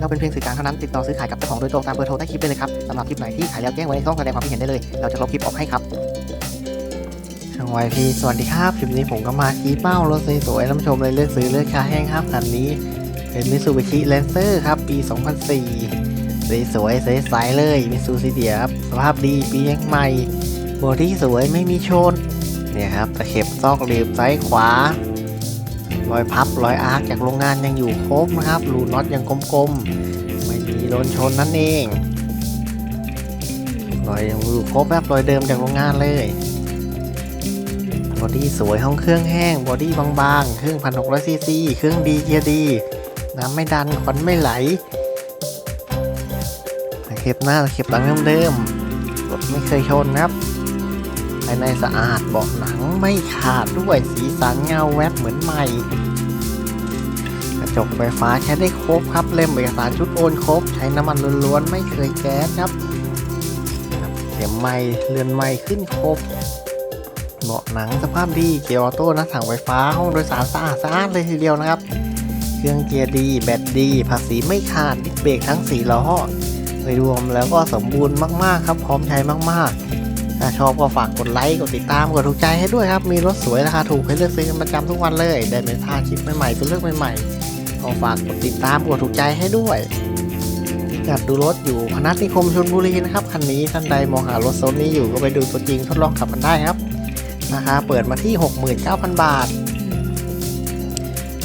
เราเป็นเพียงสื่อกลางเท่านั้นติดต่อซื้อขายกับเจ้าของโดยตรงตามเบอร์โทรใต้คลิปได้เลยครับสำหรับคลิปไหนที่ขายแล้วแจ้งไว้ในช่องแสดงความคิดเห็นได้เลย เราจะลบคลิปออกให้ครับช่างวพีสวัสดีครับคลิปนี้ผมก็มาชี้เป้ารถสวยๆนผู้ชมเลยเลือกซื้อเลือกขายแห้งครับคันนี้เป็นมิ t ซูบิชิแลนเซอร์ครับปี 2004 สวยๆใสๆเลยมิซูซิเดียครับสภาพดีปียังใหม่บอดี้สวยไม่มีชนเนี่ยครับตะเข็บซอกหลีบซ้ายขวา รอยพับรอยอาร์คจากโรงงานยังอยู่ครบนะครับรูน็อตยังกลมๆ ไม่มีโดนชนนั่นเองรอยยังอยู่ครบแบบรอยเดิมจากโรงงานเลยบอดี้สวยห้องเครื่องแห้ง บอดี้บางๆ เครื่องพันหกร้อยซีซีเครื่องดีเกียร์ดี น้ำไม่ดันควันไม่ไหลเข็บหน้าตะเข็บหลังเดิมๆรถไม่เคยชนนะครับายในสะอาดเบาะหนังไม่ขาดด้วยสีสันเงาแวบเหมือนใหม่ กระจกไฟฟ้าใช้ได้ครบครับเล่มเอกสารชุดโอนครบ ใช้น้ำมันล้วนๆไม่เคยแก๊สครับครับเข็มใหม่เรือนใหม่ขึ้นครบเบาะหนังสภาพดีเกียร์ออโต้หน้าถังไฟฟ้าห้องโดยสารสะอาดสะอาดเลยทีเดียวนะครับ เครื่องเกียร์ดี แบตดี ภาษีไม่ขาดดิสเบรกทั้ง4ล้อโดยรวมแล้วก็สมบูรณ์มากๆครับ พร้อมใช้มากๆ ถ้าชอบก็ฝากกดไลค์ กดติดตาม กดถูกใจให้ด้วยครับ มีรถสวยราคาถูกให้เลือกซื้อกันประจำทุกวันเลย ได้ไม่พลาดคลิปใหม่ๆตัวเลือกใหม่ๆ ก็ฝากกดติดตาม กดถูกใจให้ด้วยพิกัดดูรถอยู่พนัสนิคมชลบุรีนะครับ คันนี้ท่านใดมองหารถโซนนี้อยู่ก็ไปดูตัวจริงทดลองขับกันได้ครับ ราคาเปิดมาที่ 69,000 บาท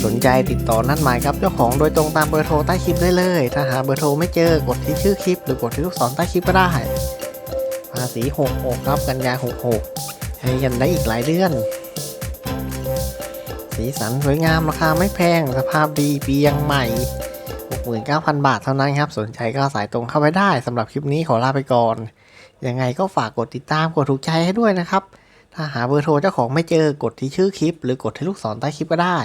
สนใจติดต่อนัดหมายกับเจ้าของโดยตรงตามเบอร์โทรใต้คลิปได้เลย ถ้าหาเบอร์โทรไม่เจอกดที่ชื่อคลิป หรือกดที่ลูกศรใต้คลิปก็ได้ ภาษี66ครับกันยา 66ให้กันได้อีกหลายเดือน สีสันสวยงามราคาไม่แพง สภาพดีปียังใหม่ 69,000 บาทเท่านั้นครับ สนใจก็สายตรงเข้าไปได้สำหรับคลิปนี้ขอลาไปก่อน ยังไงก็ฝากกดติดตามกดถูกใจให้ด้วยนะครับ ถ้าหาเบอร์โทรเจ้าของไม่เจอกดที่ชื่อคลิป หรือกดที่ลูกศรใต้คลิปก็ได้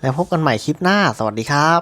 แล้วพบกันใหม่คลิปหน้า สวัสดีครับ